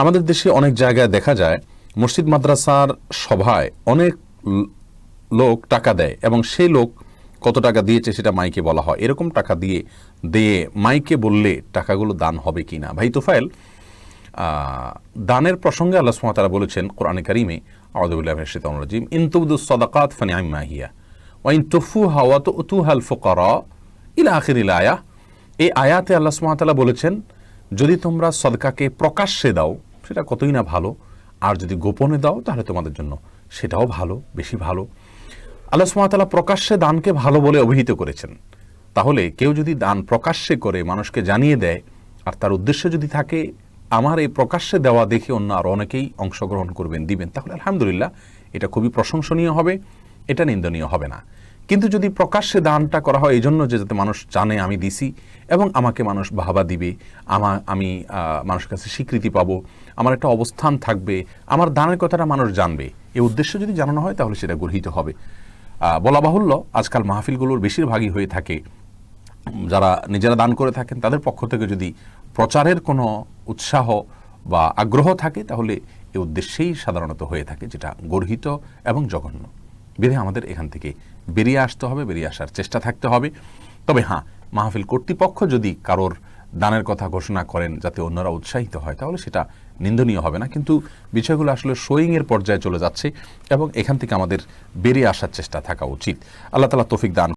আমাদের দেশে অনেক জায়গায় দেখা যায়, মসজিদ মাদ্রাসার সভায় অনেক লোক টাকা দেয় এবং সেই লোক কত টাকা দিয়েছে সেটা মাইকে বলা হয়। এরকম টাকা দিয়ে দিয়ে মাইকে বললে টাকাগুলো দান হবে কি না ভাই তোফাইল দানের প্রসঙ্গে আল্লাহ সুমাতারা বলেছেন কোরআনে কারিমে আউদুল্লাহিম ইনতুবদু সদাকাত ফানি আইমাহিয়া ওয়াইন তফু হাওয়া তো উতু হাল ফোকরা ইলা আখির আয়া। এই আয়াতে আল্লাহ সুমাতালা বলেছেন, যদি তোমরা সদকাকে প্রকাশ্যে দাও সেটা কতই না ভালো। আর যদি গোপনে দাও, তাহলে তোমাদের জন্য সেটাও ভালো, বেশি ভালো। আল্লাহ সুমাতালা প্রকাশ্যে দানকে ভালো বলে অভিহিত করেছেন। তাহলে কেউ যদি দান প্রকাশ্যে করে মানুষকে জানিয়ে দেয়, আর তার উদ্দেশ্য যদি থাকে, আমার এই প্রকাশ্যে দেওয়া দেখে অন্য আরও অনেকেই অংশগ্রহণ করবেন, দিবেন, তাহলে আলহামদুলিল্লাহ এটা খুবই প্রশংসনীয় হবে, এটা নিন্দনীয় হবে না। কিন্তু যদি প্রকাশ্যে দানটা করা হয়, এই জন্য যে যাতে মানুষ জানে আমি দিছি এবং আমাকে মানুষ বাহাবা দিবে, আমা, আমি মানুষের কাছে স্বীকৃতি পাবো, আমার একটা অবস্থান থাকবে, আমার দানের কথাটা মানুষ জানবে, এই উদ্দেশ্য যদি জানানো হয় তাহলে সেটা গর্হিত হবে। বলা বাহুল্য, আজকাল মাহফিলগুলোর বেশিরভাগই হয়ে থাকে, যারা নিজেরা দান করে থাকেন, তাদের পক্ষ থেকে যদি প্রচারের কোনো উৎসাহ বা আগ্রহ থাকে, তাহলে এই উদ্দেশ্যেই সাধারণত হয়ে থাকে, যেটা গর্হিত এবং জঘন্য। বেরিয়ে আমাদের এখান থেকে বেরিয়ে আসতে হবে, বেরিয়ে আসার চেষ্টা থাকতে হবে। তবে হ্যাঁ মাহফিল কর্তৃপক্ষ যদি কারোর দানের কথা ঘোষণা করেন যাতে অন্যরা উৎসাহিত হয়, তাহলে সেটা নিন্দনীয় হবে না। কিন্তু বিষয়গুলো আসলে শোয়িংয়ের পর্যায়ে চলে যাচ্ছে এবং এখান থেকে আমাদের বেরিয়ে আসার চেষ্টা থাকা উচিত। আল্লাহ তালা তফিক দান